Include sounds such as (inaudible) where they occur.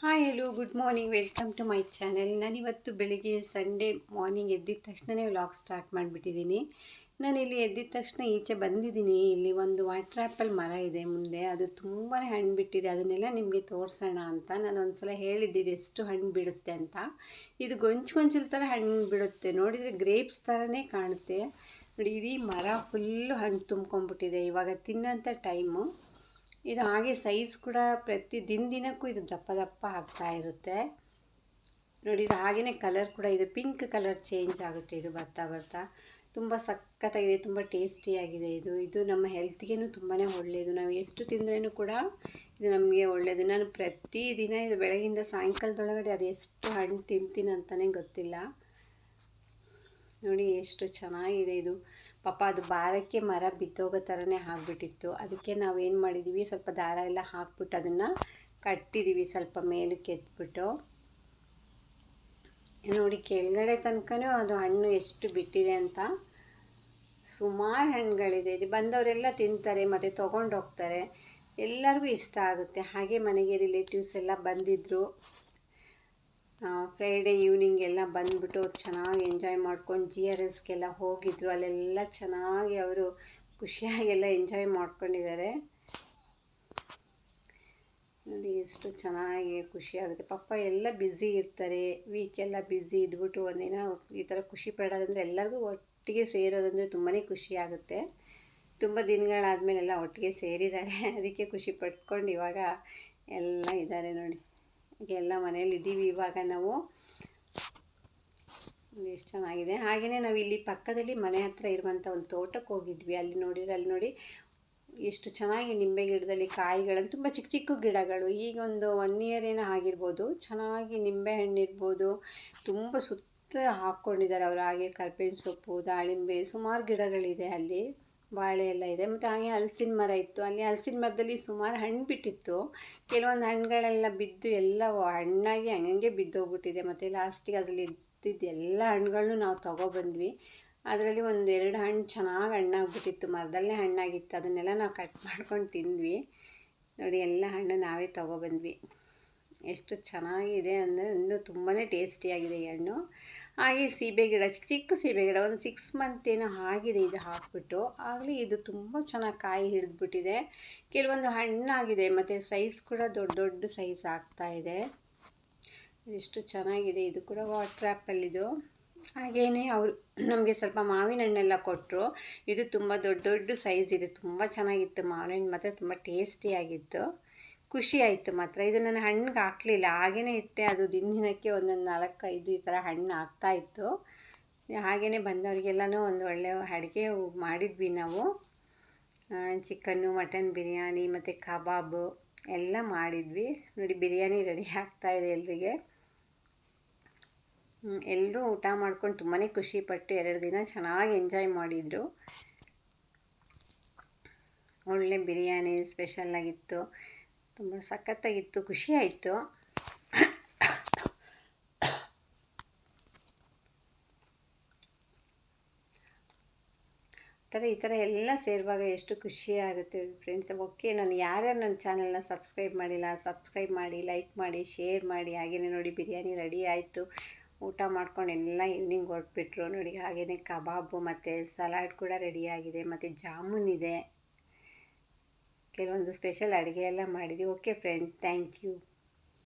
Hi hello good morning welcome to my channel ನಾನಿವತ್ತು ಬೆಳಿಗ್ಗೆ Sunday morning ಎದ್ದಿದ ತಕ್ಷಣವೇ vlog start ಮಾಡಿಬಿಟ್ಟಿದ್ದೀನಿ ನಾನು ಇಲ್ಲಿ ಎದ್ದಿದ ತಕ್ಷಣ ಈಚೆ ಬಂದಿದ್ದೀನಿ ಇಲ್ಲಿ ಒಂದು ವಾಟರ್ ಆ್ಯಪಲ್ ಮರ ಇದೆ ಮುಂದೆ. ಅದು ತುಂಬಾ ಹಣ್ಣು ಬಿಟ್ಟಿದೆ. ಅದನ್ನೆಲ್ಲ ನಿಮಗೆ ತೋರಿಸೋಣ ಅಂತ ನಾನು ಒಂದು ಸಲ ಹೇಳಿದ್ದಿದ್ದು ಎಷ್ಟು ಹಣ್ಣು ಬಿಡುತ್ತೆ ಅಂತ. ಇದು ಗೊಂಚು ಗೊಂಚಲು ಥರ ಹಣ್ಣು ಬಿಡುತ್ತೆ. ನೋಡಿದರೆ ಗ್ರೇಪ್ಸ್ ಥರನೇ ಕಾಣುತ್ತೆ. ನೋಡಿ, ಇಡೀ ಮರ ಫುಲ್ಲು ಹಣ್ಣು ತುಂಬ್ಕೊಂಡ್ಬಿಟ್ಟಿದೆ ಇವಾಗ ತಿನ್ನೋಂಥ ಟೈಮು ಇದು ಹಾಗೆ ಸೈಜ್ ಕೂಡ ಪ್ರತಿ ದಿನ ದಿನಕ್ಕೂ ಇದು ದಪ್ಪ ದಪ್ಪ ಆಗ್ತಾ ಇರುತ್ತೆ. ನೋಡಿ, ಇದು ಹಾಗೆಯೇ ಕಲರ್ ಕೂಡ ಇದು. ಪಿಂಕ್ ಕಲರ್ ಚೇಂಜ್ ಆಗುತ್ತೆ ಇದು ಬರ್ತಾ ಬರ್ತಾ. ತುಂಬ ಸಖತ್ತಾಗಿದೆ, ತುಂಬ ಟೇಸ್ಟಿಯಾಗಿದೆ ಇದು. ಇದು ನಮ್ಮ ಹೆಲ್ತ್ಗೇನು ತುಂಬಾ ಒಳ್ಳೆಯದು ನಾವು ಎಷ್ಟು ತಿಂದ್ರೂ ಕೂಡ ಇದು ನಮಗೆ ಒಳ್ಳೆಯದು ನಾನು ಪ್ರತಿದಿನ ಇದು ಬೆಳಗಿಂದ ಸಾಯಂಕಾಲದೊಳಗಡೆ ಅದು ಎಷ್ಟು ಹಣ್ಣು ತಿಂತೀನಿ ಅಂತಲೇ ಗೊತ್ತಿಲ್ಲ. ನೋಡಿ ಎಷ್ಟು ಚೆನ್ನಾಗಿದೆ ಇದು. ಪಾಪ ಅದು ಭಾರಕ್ಕೆ ಮರ ಬಿದ್ದೋಗೋ ಥರನೇ ಆಗಿಬಿಟ್ಟಿತ್ತು. ಅದಕ್ಕೆ ನಾವು ಏನು ಮಾಡಿದ್ದೀವಿ ಸ್ವಲ್ಪ ದಾರ ಎಲ್ಲ ಹಾಕ್ಬಿಟ್ಟು ಅದನ್ನು ಕಟ್ಟಿದ್ದೀವಿ ಸ್ವಲ್ಪ ಮೇಲಕ್ಕೆ ಎತ್ಬಿಟ್ಟು ನೋಡಿ ಕೆಳಗಡೆ ತನಕನೂ ಅದು ಹಣ್ಣು ಎಷ್ಟು ಬಿಟ್ಟಿದೆ ಅಂತ. ಸುಮಾರು ಹಣ್ಣುಗಳಿದೆ. ಇದು ಬಂದವರೆಲ್ಲ ತಿಂತಾರೆ, ಮತ್ತು ತೊಗೊಂಡು ಹೋಗ್ತಾರೆ. ಎಲ್ಲರಿಗೂ ಇಷ್ಟ ಆಗುತ್ತೆ. ಹಾಗೆ ಮನೆಗೆ ರಿಲೇಟಿವ್ಸ್ ಎಲ್ಲ ಬಂದಿದ್ದರು ಫ್ರೈಡೇ ಈವ್ನಿಂಗ್ ಎಲ್ಲ ಬಂದುಬಿಟ್ಟು ಚೆನ್ನಾಗಿ ಎಂಜಾಯ್ ಮಾಡ್ಕೊಂಡು ಜಿ ಆರ್ ಎಸ್ಗೆಲ್ಲ ಹೋಗಿದ್ರು. ಅಲ್ಲೆಲ್ಲ ಚೆನ್ನಾಗಿ ಅವರು ಖುಷಿಯಾಗೆಲ್ಲ ಎಂಜಾಯ್ ಮಾಡ್ಕೊಂಡಿದ್ದಾರೆ. ನೋಡಿ ಎಷ್ಟು ಚೆನ್ನಾಗಿ ಖುಷಿಯಾಗುತ್ತೆ. ಪಾಪ ಎಲ್ಲ ಬ್ಯುಸಿ ಇರ್ತಾರೆ. ವೀಕೆಲ್ಲ ಬ್ಯುಸಿ ಇದ್ಬಿಟ್ಟು ಒಂದಿನ ಈ ಥರ ಖುಷಿ ಪಡೋದಂದ್ರೆ ಎಲ್ಲರಿಗೂ ಒಟ್ಟಿಗೆ ಸೇರೋದಂದರೆ ತುಂಬಾ ಖುಷಿ ಆಗುತ್ತೆ ತುಂಬ ದಿನಗಳಾದಮೇಲೆಲ್ಲ ಒಟ್ಟಿಗೆ ಸೇರಿದ್ದಾರೆ. (laughs) ಅದಕ್ಕೆ ಖುಷಿ ಪಟ್ಕೊಂಡು ಇವಾಗ ಎಲ್ಲ ಇದ್ದಾರೆ ನೋಡಿ. ಎಲ್ಲ ಮನೇಲಿ ಇದ್ದೀವಿ ಇವಾಗ ನಾವು. ಎಷ್ಟು ಚೆನ್ನಾಗಿದೆ. ಹಾಗೆಯೇ ನಾವು ಇಲ್ಲಿ ಪಕ್ಕದಲ್ಲಿ ಮನೆ ಹತ್ರ ಇರುವಂಥ ಒಂದು ತೋಟಕ್ಕೆ ಹೋಗಿದ್ವಿ. ಅಲ್ಲಿ ನೋಡಿದ್ರೆ ಅಲ್ಲಿ ನೋಡಿ ಎಷ್ಟು ಚೆನ್ನಾಗಿ ನಿಂಬೆ ಗಿಡದಲ್ಲಿ ಕಾಯಿಗಳನ್ನು, ತುಂಬ ಚಿಕ್ಕ ಚಿಕ್ಕ ಗಿಡಗಳು, ಈಗ ಒಂದು ಒನ್ ಇಯರ್ ಏನೋ ಆಗಿರ್ಬೋದು, ಚೆನ್ನಾಗಿ ನಿಂಬೆ ಹಣ್ಣು ಇರ್ಬೋದು ತುಂಬ ಸುತ್ತ ಹಾಕ್ಕೊಂಡಿದ್ದಾರೆ ಅವರು. ಹಾಗೆ ಕರ್ಬೇವಿನ ಸೊಪ್ಪು, ದಾಳಿಂಬೆ, ಸುಮಾರು ಗಿಡಗಳಿದೆ ಅಲ್ಲಿ. ಬಾಳೆ ಎಲ್ಲ ಇದೆ. ಮತ್ತು ಹಾಗೆ ಹಲಸಿನ ಮರ ಇತ್ತು. ಅಲ್ಲಿ ಹಲಸಿನ ಮರದಲ್ಲಿ ಸುಮಾರು ಹಣ್ಣು ಬಿಟ್ಟಿತ್ತು. ಕೆಲವೊಂದು ಹಣ್ಣುಗಳೆಲ್ಲ ಬಿದ್ದು ಎಲ್ಲ ಹಣ್ಣಾಗಿ ಹಂಗಂಗೆ ಬಿದ್ದೋಗ್ಬಿಟ್ಟಿದೆ. ಮತ್ತು ಲಾಸ್ಟಿಗೆ ಅದರಲ್ಲಿ ಇದ್ದಿದ್ದು ಎಲ್ಲ ಹಣ್ಣುಗಳನ್ನು ನಾವು ತೊಗೊಬಂದ್ವಿ. ಅದರಲ್ಲಿ ಒಂದು ಎರಡು ಹಣ್ಣು ಚೆನ್ನಾಗಿ ಹಣ್ಣಾಗ್ಬಿಟ್ಟಿತ್ತು. ಮರದಲ್ಲೇ ಹಣ್ಣಾಗಿತ್ತು. ಅದನ್ನೆಲ್ಲ ನಾವು ಕಟ್ ಮಾಡ್ಕೊಂಡು ತಿಂದ್ವಿ. ನೋಡಿ ಎಲ್ಲ ಹಣ್ಣು ನಾವೇ ತೊಗೊಬಂದ್ವಿ. ಎಷ್ಟು ಚೆನ್ನಾಗಿದೆ ಅಂದರೆ ಇನ್ನೂ ತುಂಬಾ ಟೇಸ್ಟಿಯಾಗಿದೆ ಈ ಹಣ್ಣು. ಹಾಗೆ ಸೀಬೆ ಗಿಡ, ಚಿಕ್ಕ ಚಿಕ್ಕ ಸೀಬೆ ಗಿಡ, ಒಂದು ಸಿಕ್ಸ್ ಮಂತ್ ಏನೋ ಆಗಿದೆ ಇದು ಹಾಕ್ಬಿಟ್ಟು. ಆಗಲಿ ಇದು ತುಂಬ ಚೆನ್ನಾಗಿ ಕಾಯಿ ಹಿಡಿದ್ಬಿಟ್ಟಿದೆ. ಕೆಲವೊಂದು ಹಣ್ಣಾಗಿದೆ, ಮತ್ತು ಸೈಜ್ ಕೂಡ ದೊಡ್ಡ ದೊಡ್ಡ ಸೈಜ್ ಇದೆ. ಎಷ್ಟು ಚೆನ್ನಾಗಿದೆ, ಇದು ಕೂಡ ವಾಟ್ರ್ ಆ್ಯಪಲ್ಲಿದು ಹಾಗೆಯೇ ಅವರು ನಮಗೆ ಸ್ವಲ್ಪ ಮಾವಿನ ಹಣ್ಣೆಲ್ಲ ಕೊಟ್ಟರು ಇದು ತುಂಬ ದೊಡ್ಡ ದೊಡ್ಡ ಸೈಜ್ ಇದೆ, ತುಂಬ ಚೆನ್ನಾಗಿತ್ತು ಮಾವಿನ ಹಣ್ಣು ಮತ್ತು ತುಂಬ ಟೇಸ್ಟಿಯಾಗಿತ್ತು ಖುಷಿ ಆಯಿತು ಮಾತ್ರ. ಇದು ನಾನು ಹಣ್ಣಿಗೆ ಹಾಕಲಿಲ್ಲ. ಹಾಗೇ ಇಟ್ಟೆ. ಅದು ದಿನ ದಿನಕ್ಕೆ ಒಂದೊಂದು ನಾಲ್ಕು ಐದು ಈ ಥರ ಹಣ್ಣು ಆಗ್ತಾಯಿತ್ತು ಹಾಗೆಯೇ ಬಂದವರಿಗೆಲ್ಲನೂ ಒಂದು ಒಳ್ಳೆಯ ಅಡುಗೆ ಮಾಡಿದ್ವಿ ನಾವು. ಚಿಕನ್ನು, ಮಟನ್ ಬಿರಿಯಾನಿ ಮತ್ತು ಕಬಾಬು ಎಲ್ಲ ಮಾಡಿದ್ವಿ. ನೋಡಿ, ಬಿರಿಯಾನಿ ರೆಡಿ ಆಗ್ತಾ ಇದೆ ಎಲ್ರಿಗೆ. ಎಲ್ಲರೂ ಊಟ ಮಾಡ್ಕೊಂಡು ತುಂಬಾ ಖುಷಿಪಟ್ಟು ಎರಡು ದಿನ ಚೆನ್ನಾಗಿ ಎಂಜಾಯ್ ಮಾಡಿದರು. ಒಳ್ಳೆ ಬಿರಿಯಾನಿ ಸ್ಪೆಷಲ್ಲಾಗಿತ್ತು ತುಂಬ ಸಖತ್ತಾಗಿತ್ತು ಖುಷಿ ಆಯಿತು ಥರ, ಈ ಥರ ಎಲ್ಲ ಸೇರುವಾಗ ಎಷ್ಟು ಖುಷಿ ಆಗುತ್ತೆ ಫ್ರೆಂಡ್ಸ್ ಓಕೆ ನಾನು ಯಾರ್ಯಾರು ನನ್ನ ಚಾನಲ್ನ ಸಬ್ಸ್ಕ್ರೈಬ್ ಮಾಡಿಲ್ಲ ಸಬ್ಸ್ಕ್ರೈಬ್ ಮಾಡಿ ಲೈಕ್ ಮಾಡಿ ಶೇರ್ ಮಾಡಿ ಹಾಗೆಯೇ ನೋಡಿ ಬಿರಿಯಾನಿ ರೆಡಿ ಆಯಿತು. ಊಟ ಮಾಡ್ಕೊಂಡು ಎಲ್ಲ ಇವ್ನಿಂಗ್ ಹೊರಟ್ಬಿಟ್ರು ನೋಡಿ ಹಾಗೆಯೇ ಕಬಾಬು ಮತ್ತು ಸಲಾಡ್ ಕೂಡ ರೆಡಿಯಾಗಿದೆ ಮತ್ತು ಜಾಮೂನ್ ಇದೆ. ಕೆಲವೊಂದು ಸ್ಪೆಷಲ್ ಅಡುಗೆ ಎಲ್ಲ ಮಾಡಿದ್ವಿ. Okay friend thank you